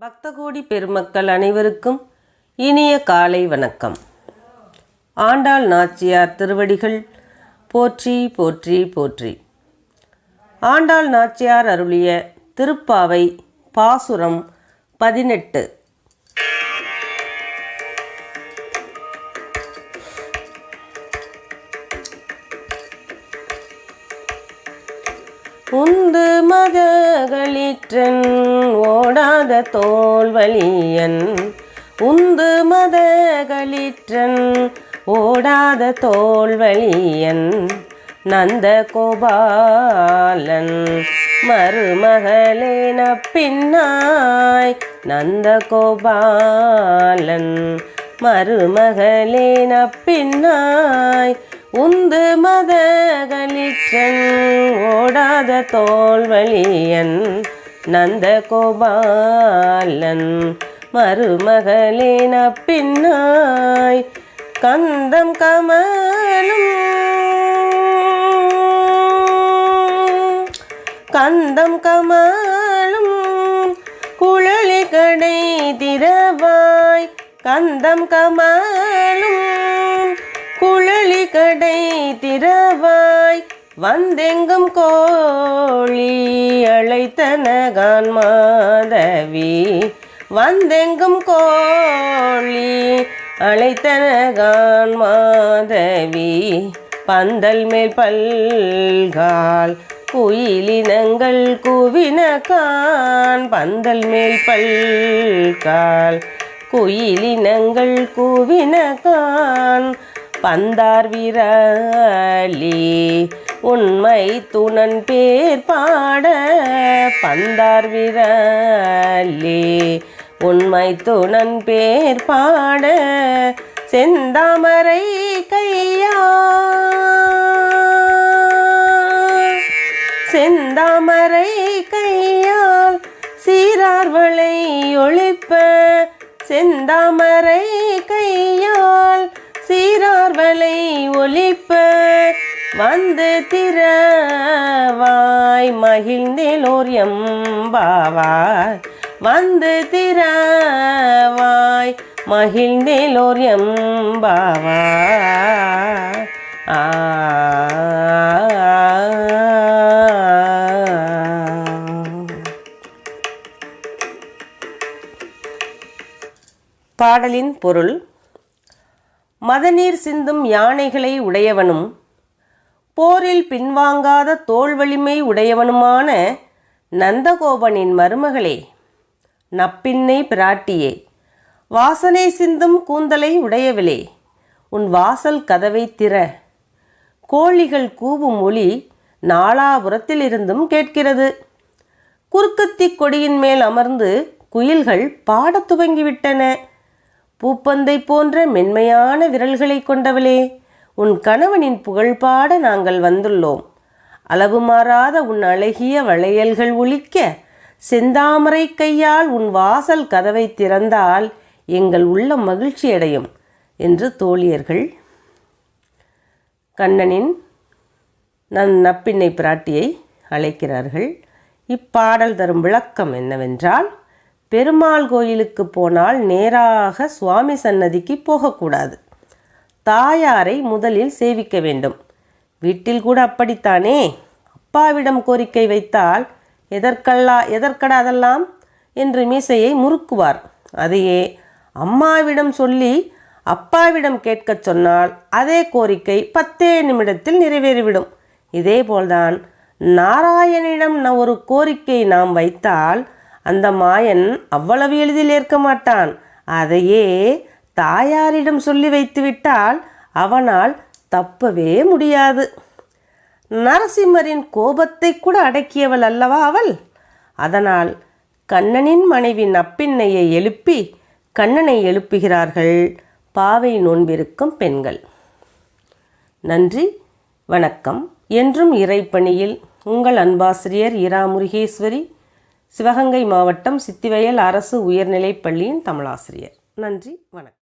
பக்தகோடி பெருமக்கள் அனைவருக்கும் இனிய காலை வணக்கம். ஆண்டாள் நாச்சியார் திருவடிகள் போற்றி போற்றி போற்றி. ஆண்டாள் நாச்சியார் அருளிய திருப்பாவை பாசுரம் பதினெட்டு. உந்து மதகளிற்றன் ஓடாத தோல்வழியன் உந்து மதகளிற்றன் ஓடாத தோல்வழியன் நந்த கோபாலன் மருமகளேன பின்னாய் நந்த கோபாலன் மருமகளேன பின்னாய் உந்து மதகளிற்றன் ஓடாத தோல்வழியன் நந்த கோபாலன் மருமகளேன பின்னாய் கந்தம் கமலும். கந்தம் கமலும். குழலி கடை திரவாய் கந்தம் கமலும். குழலி கடை திரவாய் வந்தெங்கும் கோழி அழைத்தனகான் மாதவி வந்தெங்கும் கோழி அழைத்தனகான் மாதவி பந்தல் மேல் பல்கால் குயிலினங்கள் குவின கான். பந்தல் மேல் பல்கால் குயிலினங்கள் குவின கான். பந்தார் விரலி உண்மை துணன் பேர் பாட பந்தார் விரலி உண்மை துணன் பேர் பாட செந்தாமரை கையா. செந்தாமரை கையால் சீரார்வளை ஒழிப்ப செந்தாமரை கையால் சீரார்வளை ஒழிப்ப வந்து திரவாய் மகிழ்ந்தேலோர் எம்பாவாய் வந்து திறவாய் மகிழ்ந்தேலோர் எம்பாவாய் ஆ. பாடலின் பொருள் மதநீர் சிந்தும் யானைகளை உடையவனும் போரில் பின்வாங்காத தோல் வலிமை உடையவனுமான நந்தகோபனின் மருமகளே நப்பின்னை பிராட்டியே வாசனை சிந்தும் கூந்தலை உடையவளே உன் வாசல் கதவை திற. கோழிகள் கூவும் ஒளி நாலாபுரத்திலிருந்தும் கேட்கிறது. குறுக்கத்தி கொடியின் மேல் அமர்ந்து குயில்கள் பாடத் துவங்கிவிட்டன. பூப்பந்தை போன்ற மென்மையான விரல்களை கொண்டவளே உன் கணவனின் புகழ்பாட நாங்கள் வந்துள்ளோம். அளவு மாறாத உன் அழகிய வளையல்கள் ஒழிக்க செந்தாமரை கையால் உன் வாசல் கதவை திறந்தால் எங்கள் உள்ளம் மகிழ்ச்சியடையும் என்று தோழியர்கள். கண்ணனின் நன் நப்பிண்ணை பிராட்டியை அழைக்கிறார்கள். இப்பாடல் தரும் விளக்கம் என்னவென்றால் பெருமாள் கோயிலுக்கு போனால் நேராக சுவாமி சன்னதிக்கு போகக்கூடாது. தாயாரை முதலில் சேவிக்க வேண்டும். வீட்டில் கூட அப்படித்தானே? அப்பாவிடம் கோரிக்கை வைத்தால் எதற்கல்லா எதற்கடா அதெல்லாம்? என்று மீசையை முறுக்குவார். அதையே அம்மாவிடம் சொல்லி அப்பாவிடம் கேட்கச் சொன்னால் அதே கோரிக்கை பத்தே நிமிடத்தில் நிறைவேறிவிடும். இதேபோல்தான் நாராயணிடம் ந- ஒரு கோரிக்கை நாம் வைத்தால் அந்த மாயன் அவ்வளவு எளிதில் ஏற்க மாட்டான். அதையே தாயாரிடம் சொல்லி வைத்துவிட்டால் அவனால் தப்பவே முடியாது. நரசிம்மரின் கோபத்தை கூட அடக்கியவள் அல்லவா அவள்? அதனால் கண்ணனின் மனைவி நப்பின்னையை எழுப்பி கண்ணனை எழுப்புகிறார்கள் பாவை நோன்பிருக்கும் பெண்கள். நன்றி வணக்கம். என்றும் இறைப்பணியில் உங்கள் அன்பாசிரியர் இரா முருகேஸ்வரி சிவகங்கை மாவட்டம் சித்திவயல் அரசு உயர்நிலைப் பள்ளியின் தமிழாசிரியர். நன்றி வணக்கம்.